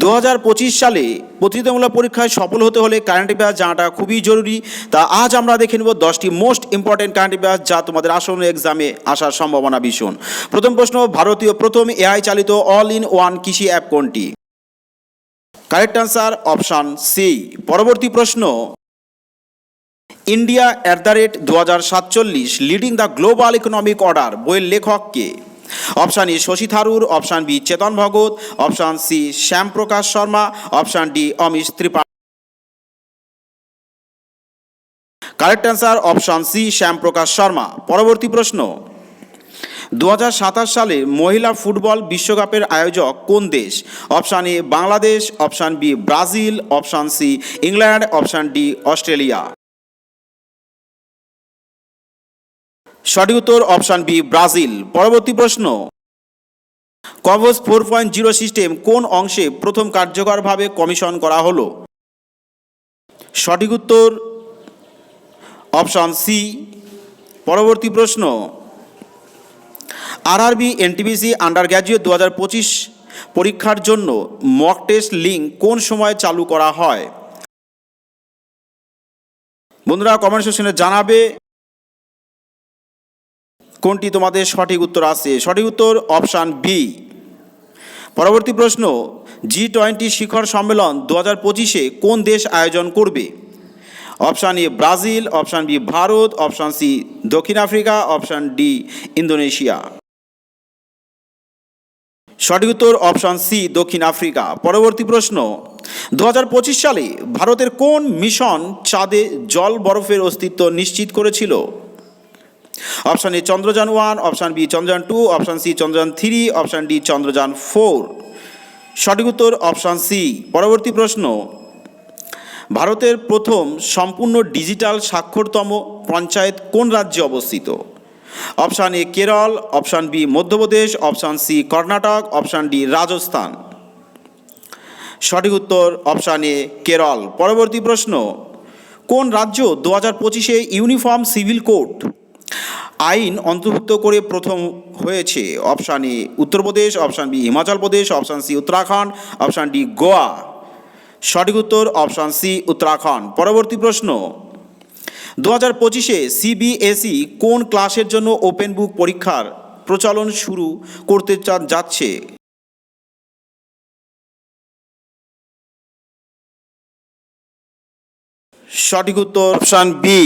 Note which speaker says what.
Speaker 1: দু হাজার পঁচিশ সালে প্রতিযোগিতামূলক পরীক্ষায় সফল হতে হলে কারেন্ট অ্যাফেয়ার্স জানাটা খুবই জরুরি। তা আজ আমরা দেখে নেব দশটি মোস্ট ইম্পর্টেন্ট কারেন্ট অ্যাফেয়ার্স যা তোমাদের আসন্ন এক্সামে আসার সম্ভাবনা ভীষণ। প্রথম প্রশ্ন, ভারতীয় প্রথম এআই চালিত অল ইন ওয়ান কৃষি অ্যাপ কোনটি? কারেক্ট আনসার অপশান সি পরবর্তী প্রশ্ন ইন্ডিয়া অ্যাট দ্য রেট দু হাজার সাতচল্লিশ leading the global economic order বইয়ের লেখক কে? Option A Shashi Tharoor option B Chetan Bhagat option C Shyamprakash Sharma option D Amish Tripathi correct answer option C Shyamprakash Sharma পরবর্তী প্রশ্ন দু হাজার সাতাশ সালে মহিলা ফুটবল বিশ্বকাপের আয়োজক কোন দেশ? Option A Bangladesh. Option B Brazil. Option C England. Option D Australia. সঠিক উত্তর অপশান বি, ব্রাজিল। পরবর্তী প্রশ্ন। কভস ফোর পয়েন্ট জিরো সিস্টেম কোন অংশে প্রথম কার্যকরভাবে কমিশন করা হলো? সঠিক উত্তর অপশান সি। পরবর্তী প্রশ্ন। আরআরবি, এনটিপিসি আন্ডার গ্র্যাজুয়েট দু হাজার পঁচিশ পরীক্ষার জন্য মক টেস্ট লিঙ্ক কোন সময় চালু করা হয়? বন্ধুরা কমেন্ট সেকশনে জানাবে। কোনটি তোমাদের সঠিক উত্তর আছে? সঠিক উত্তর অপশান বি। পরবর্তী প্রশ্ন জি টোয়েন্টি শিখর সম্মেলন দু হাজার পঁচিশে কোন দেশ আয়োজন করবে? Option A Brazil, option B Bharat, option C দক্ষিণ আফ্রিকা, অপশান ডি ইন্দোনেশিয়া। সঠিক উত্তর অপশান সি দক্ষিণ আফ্রিকা। পরবর্তী প্রশ্ন দু হাজার পঁচিশ সালে ভারতের কোন মিশন চাঁদে জল বরফের অস্তিত্ব নিশ্চিত করেছিল? Option A Chandrayaan one option B Chandrayaan two option C Chandrayaan three option D Chandrayaan four সঠিক উত্তর অপশান সি পরবর্তী প্রশ্ন, ভারতের প্রথম সম্পূর্ণ ডিজিটাল স্বাক্ষরতম পঞ্চায়েত কোন রাজ্যে অবস্থিত? Option A Kerala option B Madhya Pradesh option C Karnataka option D Rajasthan. সঠিক উত্তর অপশান এ কেরল পরবর্তী প্রশ্ন, কোন রাজ্য দু হাজার পঁচিশে ইউনিফর্ম সিভিল কোড? আইন অন্তর্ভুক্ত করে প্রথম হয়েছে option A Uttar Pradesh, option B Himachal Pradesh, option C Uttarakhand, option D Goa. সঠিক উত্তর অপশান সি উত্তরাখণ্ড। পরবর্তী প্রশ্ন দু হাজার পঁচিশে সিবিএসই কোন ক্লাসের জন্য ওপেন বুক পরীক্ষার প্রচলন শুরু করতে যাচ্ছে? সঠিক উত্তর অপশান বি।